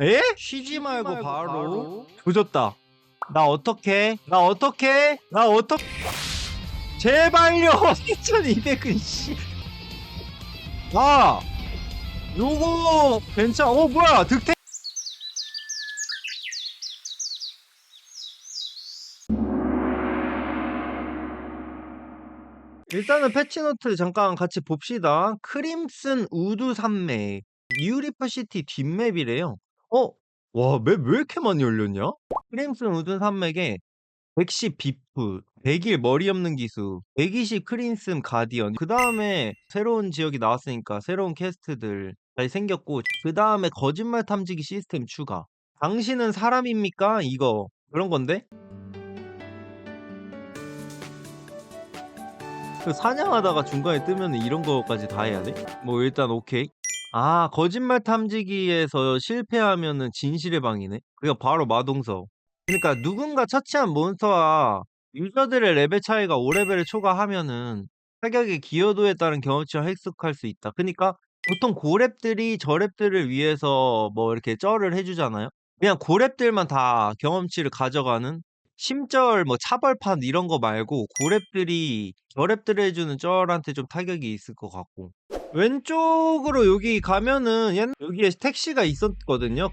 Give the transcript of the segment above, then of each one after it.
에? 쉬지 말고 바로 조졌다. 나 어떻게? 나 어떻게? 나 어떻게? 제발요. 2200은 씨. 아. 요거 괜찮. 어 뭐야? 득템. 일단은 패치노트 잠깐 같이 봅시다. 크림슨 우드 산맥 유리파 시티 뒷맵이래요. 어? 와, 맵왜 이렇게 많이 열렸냐? 크림슨 우드 산맥에 110 비프, 100일 머리 없는 기수, 120 크림슨 가디언. 그 다음에 새로운 지역이 나왔으니까 새로운 캐스트들 잘 생겼고, 그 다음에 거짓말 탐지기 시스템 추가. 당신은 사람입니까? 이거 그런 건데? 그 사냥하다가 중간에 뜨면 이런 거까지 다 해야 돼? 뭐 일단 오케이. 아, 거짓말 탐지기에서 실패하면은 진실의 방이네. 그러니까 바로 마동석. 그러니까 누군가 처치한 몬스터와 유저들의 레벨 차이가 5레벨을 초과하면은 타격의 기여도에 따른 경험치를 획득할 수 있다. 그러니까 보통 고렙들이 저렙들을 위해서 뭐 이렇게 쩔을 해주잖아요. 그냥 고렙들만 다 경험치를 가져가는 심절 뭐 차벌판 이런 거 말고 고렙들이 저렙들 해주는 쩔한테 좀 타격이 있을 것 같고 왼쪽으로 여기 가면은 옛 여기에 택시가 있었거든요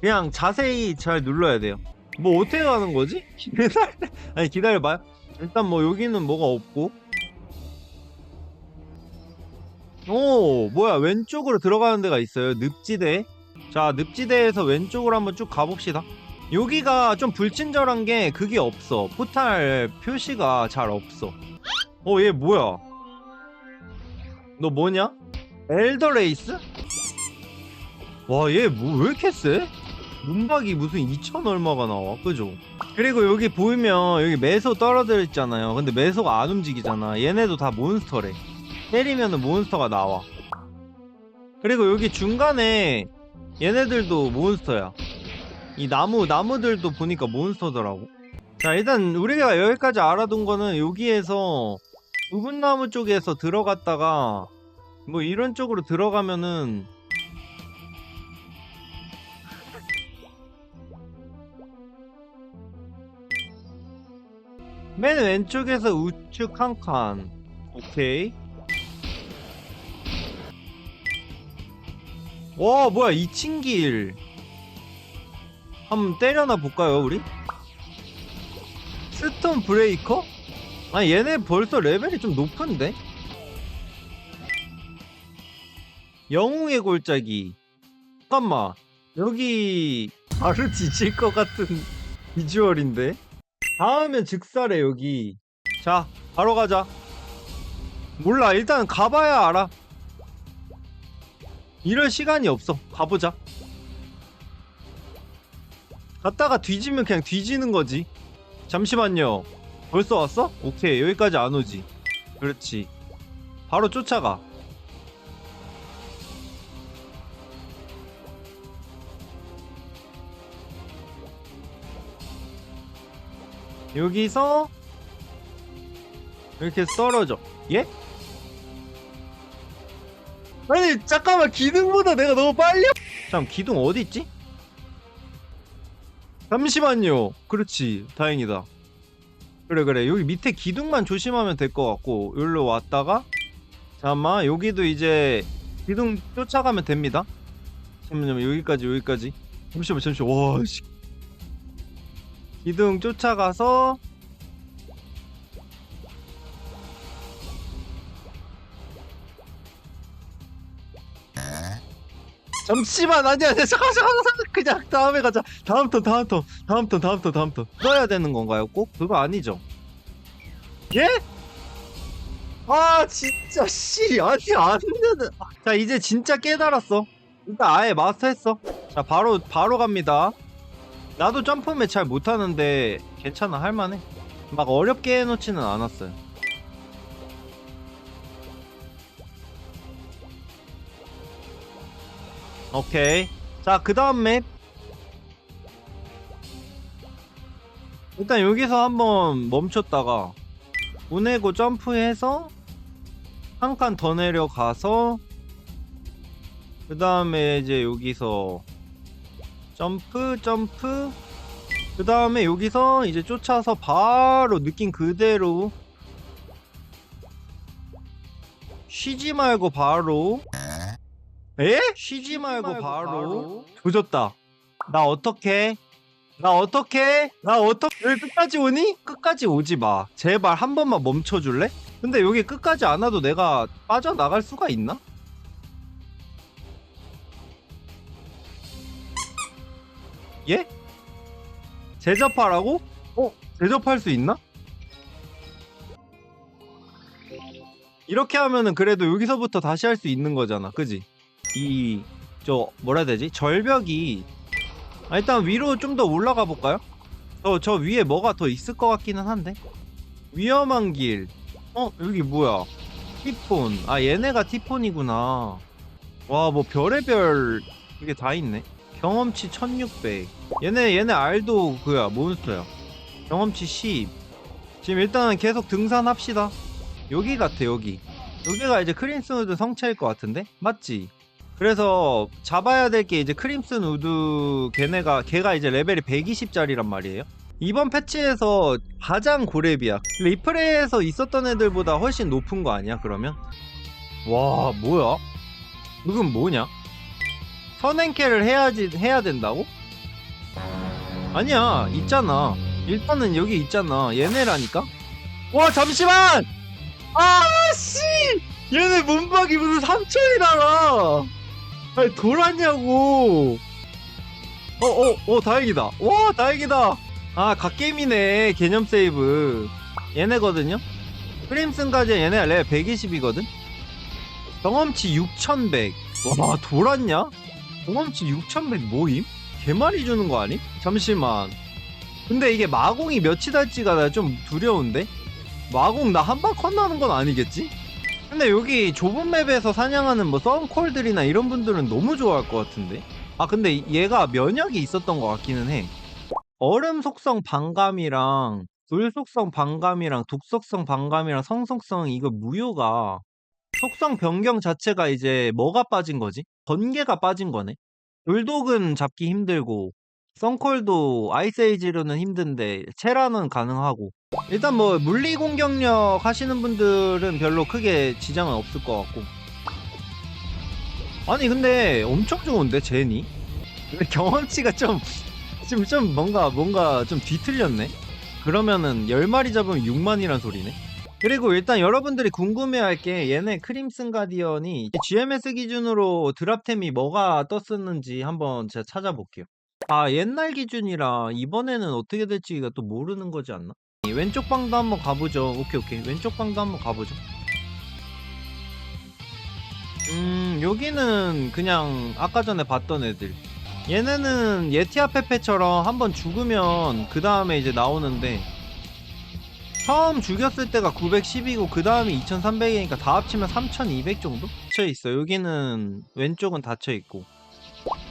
그냥 자세히 잘 눌러야 돼요 뭐 어떻게 가는 거지? 아니 기다려봐요 일단 뭐 여기는 뭐가 없고 오 뭐야 왼쪽으로 들어가는 데가 있어요 늪지대 자 늪지대에서 왼쪽으로 한번 쭉 가봅시다 여기가 좀 불친절한 게 그게 없어. 포탈 표시가 잘 없어. 어, 얘 뭐야? 너 뭐냐? 엘더 레이스? 와, 얘 뭐 왜 이렇게 세? 문박이 무슨 2천 얼마가 나와, 그죠? 그리고 여기 보이면 여기 매소 떨어져 있잖아요. 근데 매소가 안 움직이잖아. 얘네도 다 몬스터래. 때리면은 몬스터가 나와. 그리고 여기 중간에 얘네들도 몬스터야. 이 나무 나무들도 보니까 몬스터더라고. 자 일단 우리가 여기까지 알아둔 거는 여기에서 묵은 나무 쪽에서 들어갔다가 뭐 이런 쪽으로 들어가면은 맨 왼쪽에서 우측 한 칸. 오케이. 와 뭐야 2층 길. 한번 때려나 볼까요, 우리? 스톤 브레이커? 아니, 얘네 벌써 레벨이 좀 높은데? 영웅의 골짜기. 잠깐만. 여기 바로 지칠 것 같은 비주얼인데? 다음엔 즉사래, 여기. 자, 바로 가자. 몰라, 일단 가봐야 알아. 이럴 시간이 없어. 가보자. 갔다가 뒤지면 그냥 뒤지는 거지. 잠시만요. 벌써 왔어? 오케이. 여기까지 안 오지. 그렇지. 바로 쫓아가. 여기서 이렇게 떨어져. 예? 아니 잠깐만 기둥보다 내가 너무 빨리 잠 기둥 어디 있지? 잠시만요. 그렇지. 다행이다. 그래 그래. 여기 밑에 기둥만 조심하면 될 것 같고 여기로 왔다가 잠깐만 여기도 이제 기둥 쫓아가면 됩니다. 잠깐만요. 여기까지 여기까지. 잠시만 잠시만. 와 씨. 기둥 쫓아가서 잠시만 아니야 아니야 잠깐 잠깐 그냥 다음에 가자. 다음 턴 다음 턴 다음 턴 다음 턴 다음 턴. 써야 되는 건가요 꼭? 그거 아니죠? 예? 아 진짜 씨 아니 안 되는. 자 이제 진짜 깨달았어. 일단 아예 마스터했어. 자 바로 바로 갑니다 나도 점프맨 잘 못하는데 괜찮아 할만해 막 어렵게 해놓지는 않았어요 오케이. 자, 그 다음 맵. 일단 여기서 한번 멈췄다가 보내고 점프해서 한 칸 더 내려가서 그 다음에 이제 여기서 점프 점프. 그 다음에 여기서 이제 쫓아서 바로 느낌 그대로. 쉬지 말고 바로. 에? 쉬지 말고 바로? 조졌다. 나 어떻게 나 어떻게 나 어떻게 여기 끝까지 오니? 끝까지 오지 마. 제발 한 번만 멈춰줄래? 근데 여기 끝까지 안 와도 내가 빠져나갈 수가 있나? 예? 제접하라고? 어? 제접할 수 있나? 이렇게 하면은 그래도 여기서부터 다시 할 수 있는 거잖아 그지? 이 저 뭐라 해야 되지? 절벽이 아, 일단 위로 좀 더 올라가 볼까요? 저, 저 위에 뭐가 더 있을 것 같기는 한데 위험한 길 어? 여기 뭐야 티폰 아 얘네가 티폰이구나 와 뭐 별의별 이게 다 있네 경험치 1600 얘네 얘네 알도 그야 몬스터야 경험치 10 지금 일단은 계속 등산합시다 여기 같아 여기 여기가 이제 크림슨 우드 성체일 것 같은데 맞지? 그래서 잡아야 될 게 이제 크림슨 우드 걔네가 걔가 이제 레벨이 120짜리란 말이에요 이번 패치에서 가장 고렙이야 리플레이에서 있었던 애들보다 훨씬 높은 거 아니야 그러면? 와 뭐야? 이건 뭐냐? 선행캐를 해야지 해야 된다고? 아니야 있잖아 일단은 여기 있잖아 얘네라니까? 와 잠시만! 아씨! 얘네 문박이 무슨 3천이 달아! 아니 돌았냐고! 어어 어 어, 다행이다 와 다행이다 아 갓게임이네 개념 세이브 얘네거든요? 크림슨까지 얘네가 레벨 120이거든? 경험치 6100와 돌았냐? 경험치 6100 모임? 개말이 주는 거 아니? 잠시만 근데 이게 마공이 몇이 달지가 나 좀 두려운데? 마공 나 한 방 컷나는 건 아니겠지? 근데 여기 좁은 맵에서 사냥하는 뭐 썬콜들이나 이런 분들은 너무 좋아할 것 같은데? 아 근데 얘가 면역이 있었던 것 같기는 해 얼음 속성 반감이랑 불 속성 반감이랑 독 속성 반감이랑 성 속성 이거 무효가 속성 변경 자체가 이제 뭐가 빠진 거지? 번개가 빠진 거네. 불독은 잡기 힘들고 썬콜도 아이스에이지로는 힘든데 체라는 가능하고. 일단 뭐 물리 공격력 하시는 분들은 별로 크게 지장은 없을 것 같고. 아니 근데 엄청 좋은데 제니? 경험치가 좀 지금 좀 뭔가 뭔가 좀 뒤틀렸네? 그러면은 10마리 잡으면 6만이란 소리네 그리고 일단 여러분들이 궁금해할 게 얘네 크림슨 가디언이 GMS 기준으로 드랍템이 뭐가 떴었는지 한번 제가 찾아볼게요. 아 옛날 기준이라 이번에는 어떻게 될지가 또 모르는 거지 않나? 왼쪽 방도 한번 가보죠. 오케이 오케이 왼쪽 방도 한번 가보죠. 음 여기는 그냥 아까 전에 봤던 애들. 얘네는 예티아 페페처럼 한번 죽으면 그 다음에 이제 나오는데 처음 죽였을 때가 910이고 그 다음이 2300이니까 다 합치면 3200 정도? 닫혀 있어. 여기는 왼쪽은 닫혀 있고.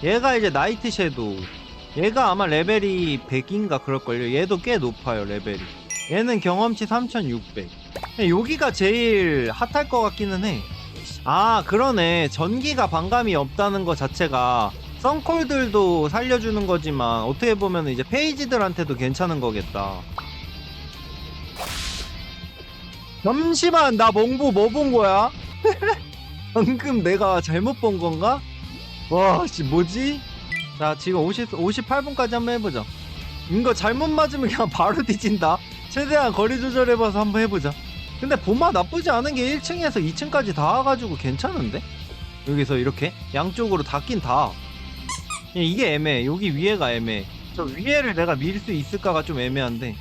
얘가 이제 나이트 섀도우. 얘가 아마 레벨이 100인가 그럴걸요. 얘도 꽤 높아요 레벨이. 얘는 경험치 3600. 여기가 제일 핫할 것 같기는 해. 아 그러네. 전기가 반감이 없다는 것 자체가 썬콜들도 살려주는 거지만 어떻게 보면 이제 페이지들한테도 괜찮은 거겠다. 잠시만 나 몽보 뭐본 거야? 방금 내가 잘못 본 건가? 와, 씨 뭐지? 자, 지금 50 58분까지 한번 해보자. 이거 잘못 맞으면 그냥 바로 뒤진다. 최대한 거리 조절해봐서 한번 해보자. 근데 보마 나쁘지 않은 게 1층에서 2층까지 닿아가지고 괜찮은데? 여기서 이렇게 양쪽으로 닿긴. 예, 이게 애매해. 여기 위에가 애매해. 저 위에를 내가 밀 수 있을까가 좀 애매한데.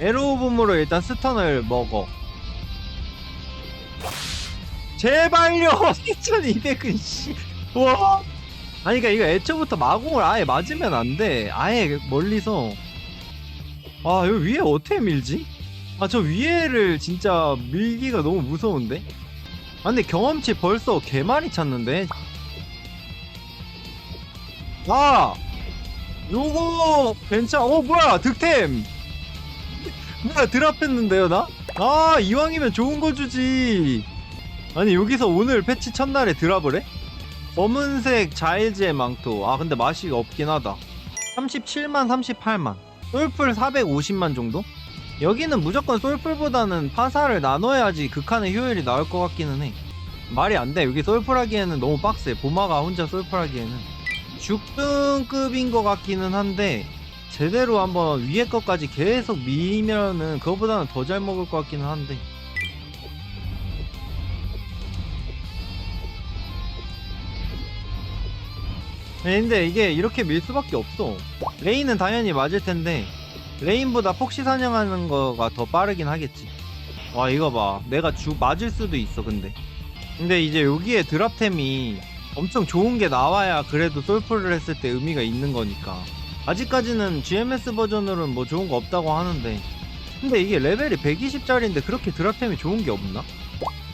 에로우봄으로 일단 스턴을 먹어. 제발요 2200은 씨. 와. 아니 그니까 이거 애초부터 마공을 아예 맞으면 안 돼. 아예 멀리서. 아 여기 위에 어떻게 밀지? 아 저 위에를 진짜 밀기가 너무 무서운데? 아 근데 경험치 벌써 개 많이 찼는데? 아! 요거 괜찮 어 뭐야 득템 뭐야 드랍했는데요 나? 아 이왕이면 좋은 거 주지 아니 여기서 오늘 패치 첫날에 드랍을 해? 검은색 자일지의 망토. 아 근데 맛이 없긴 하다. 37만 38만. 솔풀 450만 정도? 여기는 무조건 솔풀보다는 파사를 나눠야지 극한의 효율이 나올 것 같기는 해. 말이 안 돼. 여기 솔풀 하기에는 너무 빡세. 보마가 혼자 솔풀 하기에는. 죽등급인 것 같기는 한데 제대로 한번 위에 것까지 계속 미면은 그거보다는 더 잘 먹을 것 같기는 한데 근데 이게 이렇게 밀 수밖에 없어. 레인은 당연히 맞을 텐데 레인보다 폭시 사냥하는 거가 더 빠르긴 하겠지. 와 이거 봐. 내가 주 맞을 수도 있어 근데. 근데 이제 여기에 드랍템이 엄청 좋은 게 나와야 그래도 솔플을 했을 때 의미가 있는 거니까. 아직까지는 GMS 버전으로는 뭐 좋은 거 없다고 하는데. 근데 이게 레벨이 120짜리인데 그렇게 드랍템이 좋은 게 없나?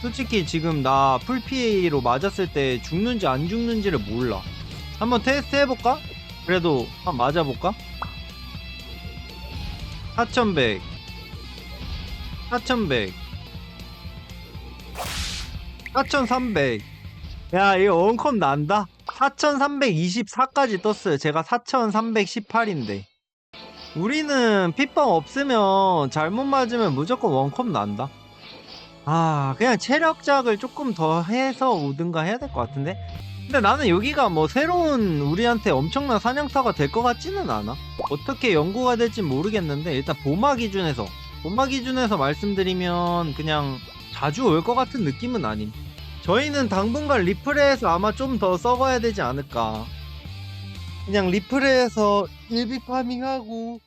솔직히 지금 나 풀 PA로 맞았을 때 죽는지 안 죽는지를 몰라 한번 테스트 해볼까? 그래도 한번 맞아볼까? 4100 4100 4300 야 이거 원컵 난다. 4324까지 떴어요. 제가 4318인데. 우리는 핏방 없으면 잘못 맞으면 무조건 원컵 난다 아 그냥 체력작을 조금 더 해서 오든가 해야 될 것 같은데? 근데 나는 여기가 뭐 새로운 우리한테 엄청난 사냥터가 될 것 같지는 않아. 어떻게 연구가 될지 모르겠는데 일단 보마 기준에서 보마 기준에서 말씀드리면 그냥 자주 올 것 같은 느낌은 아님. 저희는 당분간 리플레에서 아마 좀더 썩어야 되지 않을까. 그냥 리플레에서 일비 파밍하고